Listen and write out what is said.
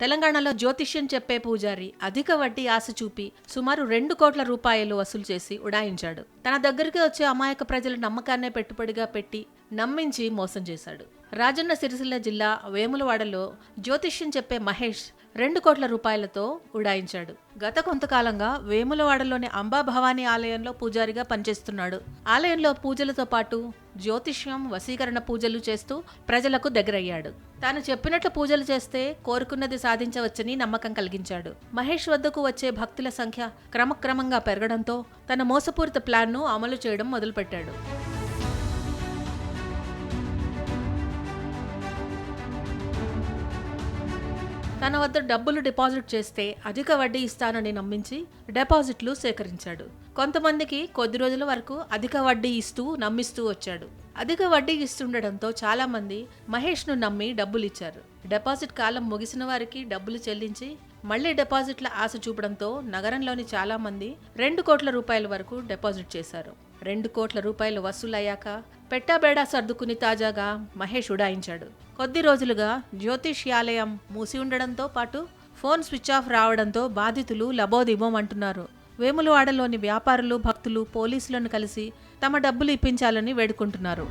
తెలంగాణలో జ్యోతిష్యం చెప్పే పూజారి అధిక వడ్డీ ఆశ చూపి సుమారు రెండు కోట్ల రూపాయలు వసూలు చేసి ఉడాయించాడు. తన దగ్గరికి వచ్చే అమాయక ప్రజల నమ్మకాన్నే పెట్టుబడిగా పెట్టి నమ్మించి మోసం చేశాడు. రాజన్న సిరిసిల్ల జిల్లా వేములవాడలో జ్యోతిష్యం చెప్పే మహేష్ రెండు కోట్ల రూపాయలతో ఉడాయించాడు. గత కొంతకాలంగా వేములవాడలోని అంబా భవానీ ఆలయంలో పూజారిగా పనిచేస్తున్నాడు. ఆలయంలో పూజలతో పాటు జ్యోతిష్యం వశీకరణ పూజలు చేస్తూ ప్రజలకు దగ్గరయ్యాడు. తాను చెప్పినట్లు పూజలు చేస్తే కోరుకున్నది సాధించవచ్చని నమ్మకం కలిగించాడు. మహేష్ వద్దకు వచ్చే భక్తుల సంఖ్య క్రమక్రమంగా పెరగడంతో తన మోసపూరిత ప్లాన్ను అమలు చేయడం మొదలుపెట్టాడు. తన వద్ద డబ్బులు డిపాజిట్ చేస్తే అధిక వడ్డీ ఇస్తానని నమ్మించి డిపాజిట్లు సేకరించాడు. కొంతమందికి కొద్ది రోజుల వరకు అధిక వడ్డీ ఇస్తూ నమ్మిస్తూ వచ్చాడు. అధిక వడ్డీ ఇస్తుండటంతో చాలా మంది మహేష్ను నమ్మి డబ్బులు ఇచ్చారు డిపాజిట్ కాలం ముగిసిన వారికి డబ్బులు చెల్లించి మళ్ళీ డిపాజిట్ల ఆశ చూపడంతో నగరంలోని చాలా మంది రెండు కోట్ల రూపాయల వరకు డిపాజిట్ చేశారు. రెండు కోట్ల రూపాయలు వసూలయ్యాక పెట్టాబేడా సర్దుకుని తాజాగా మహేష్ ఉడాయించాడు. కొద్ది రోజులుగా జ్యోతిష్యాలయం మూసి ఉండడంతో పాటు ఫోన్ స్విచ్ ఆఫ్ రావడంతో బాధితులు లబోదిబోం అంటున్నారు వేములవాడలోని వ్యాపారులు భక్తులు పోలీసులను కలిసి తమ డబ్బులు ఇప్పించాలని వేడుకుంటున్నారు.